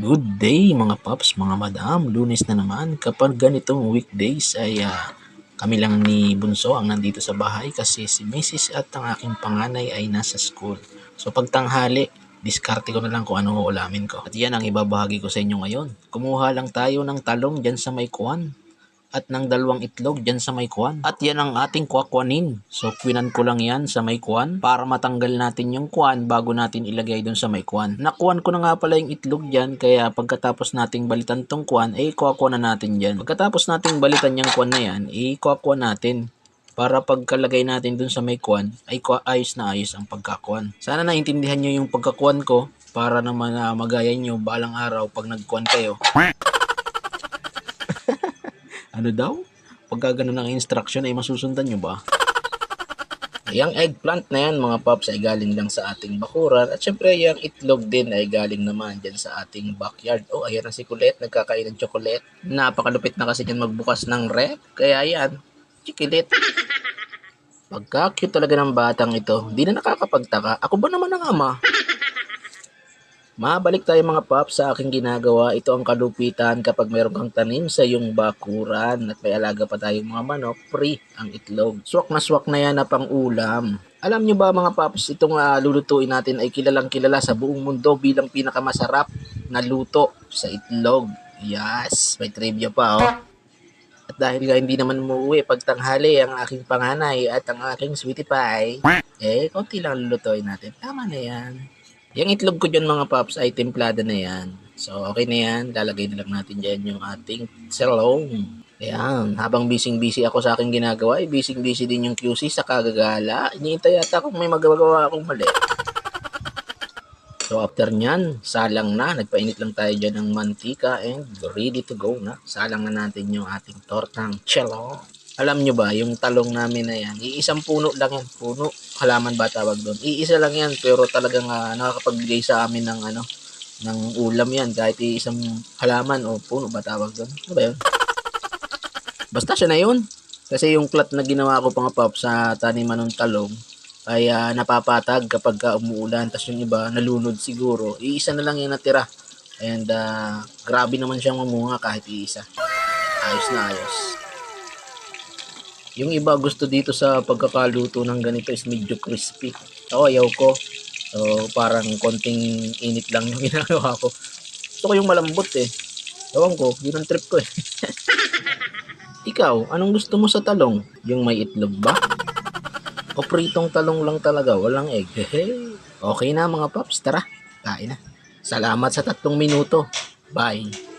Good day mga paps, mga madam. Lunes na naman. Kapag ganitong weekdays ay ah, kami lang ni Bunso ang nandito sa bahay kasi si Mrs. at ang aking panganay ay nasa school. So pag tanghali, diskarte ko na lang kung anong uulamin ko. At yan ang ibabahagi ko sa inyo ngayon. Kumuha lang tayo ng talong dyan sa may kuwan at ng dalawang itlog dyan sa may kuwan. At yan ang ating kwakwanin. So, kwinan ko lang yan sa may kuwan para matanggal natin yung kuwan bago natin ilagay dun sa may kuwan. Nakuwan ko na nga pala yung itlog dyan, kaya pagkatapos nating balitan tong kuwan, eh, kwakwa na natin dyan. Pagkatapos nating balitan yung kuwan na yan, eh, kwakwa natin para pagkalagay natin dun sa may kuwan, ay ayos na ayos ang pagkakuwan. Sana naintindihan nyo yung pagkakuwan ko para naman uh, magaya nyo balang araw pag nagkuwan kayo. Ano daw? Pagka ganun ang instruction ay masusundan nyo ba? Yung eggplant na yan mga paps ay galing lang sa ating bakuran at syempre yung itlog din ay galing naman dyan sa ating backyard. Oh, ayan na si Colette, nagkakain ng chocolate. Napakalupit na kasi yan magbukas ng rep. Kaya yan, chikilit. Pagka-cute talaga ng batang ito, di na nakakapagtaka. Ako ba naman ang ama? Mabalik tayo mga paps sa aking ginagawa. Ito ang kalupitan kapag mayroon kang tanim sa iyong bakuran at may alaga pa tayong mga manok, free ang itlog. Swak na swak na yan na pang ulam. Alam nyo ba mga paps, itong ah, lulutuin natin ay kilalang kilala sa buong mundo bilang pinakamasarap na luto sa itlog. Yes, may trivia pa oh. At dahil nga hindi naman umuwi pag tanghali ang aking panganay at ang aking sweetie pie, eh, konti lang lulutuin natin. Tama na yan. Yung itlog ko dyan mga paps ay templada na yan. So okay na yan. Lalagay na lang natin dyan yung ating salong. Ayan. Habang busy-busy ako sa aking ginagawa, ay busy-busy din yung QC sa kagagala. Iniintay yata kung may magagawa akong mali. So after nyan, salang na. Nagpainit lang tayo dyan ng mantika and ready to go na. Salang na natin yung ating tortang cello. Alam nyo ba, yung talong namin na yan, iisang puno lang yan. Puno, halaman ba tawag doon? Iisa lang yan, pero talagang uh, nakakapagbigay sa amin ng ano, ng ulam yan. Kahit isang halaman o puno ba tawag doon? Ano ba yun? Basta siya na yun. Kasi yung plat na ginawa ko pang pop sa taniman ng talong, ay ah, napapatag kapag ka umuulan. Tapos yung iba, nalunod siguro. Iisa na lang yung natira. And ah, grabe naman siyang mamunga kahit iisa. Ayos na ayos. Yung iba gusto dito sa pagkakaluto ng ganito is medyo crispy. Ako ayaw ko. So parang konting init lang yung ginagawa ko. Gusto ko yung malambot eh. Ewan ko, yun ang trip ko eh. Ikaw, anong gusto mo sa talong? Yung may itlog ba? O pritong talong lang talaga, walang egg. Okay na mga paps, tara, kain na. Salamat sa tatlong minuto. Bye.